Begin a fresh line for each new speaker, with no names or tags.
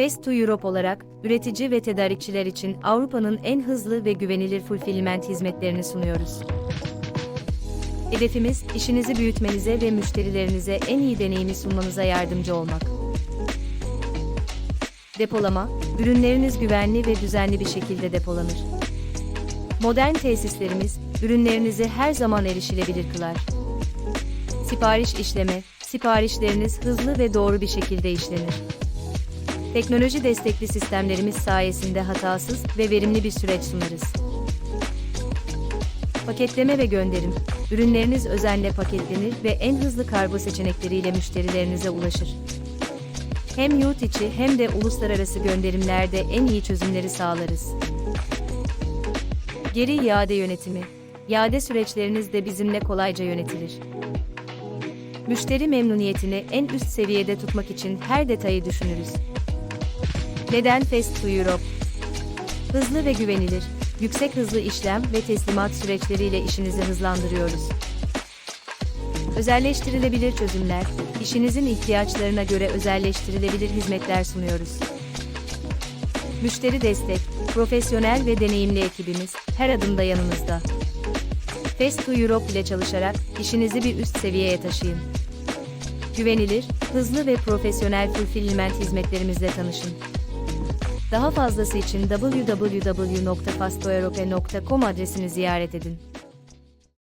Fast to Europe olarak, üretici ve tedarikçiler için Avrupa'nın en hızlı ve güvenilir fulfillment hizmetlerini sunuyoruz. Hedefimiz, işinizi büyütmenize ve müşterilerinize en iyi deneyimi sunmanıza yardımcı olmak. Depolama, ürünleriniz güvenli ve düzenli bir şekilde depolanır. Modern tesislerimiz, ürünlerinizi her zaman erişilebilir kılar. Sipariş işleme, siparişleriniz hızlı ve doğru bir şekilde işlenir. Teknoloji destekli sistemlerimiz sayesinde hatasız ve verimli bir süreç sunarız. Paketleme ve gönderim. Ürünleriniz özenle paketlenir ve en hızlı kargo seçenekleriyle müşterilerinize ulaşır. Hem yurt içi hem de uluslararası gönderimlerde en iyi çözümleri sağlarız. Geri iade yönetimi. İade süreçleriniz de bizimle kolayca yönetilir. Müşteri memnuniyetini en üst seviyede tutmak için her detayı düşünürüz. Neden Fast to Europe? Hızlı ve güvenilir, yüksek hızlı işlem ve teslimat süreçleriyle işinizi hızlandırıyoruz. Özelleştirilebilir çözümler, işinizin ihtiyaçlarına göre özelleştirilebilir hizmetler sunuyoruz. Müşteri destek, profesyonel ve deneyimli ekibimiz her adımda yanınızda. Fast to Europe ile çalışarak işinizi bir üst seviyeye taşıyın. Güvenilir, hızlı ve profesyonel fulfillment hizmetlerimizle tanışın. Daha fazlası için www.fastoeurope.com adresini ziyaret edin.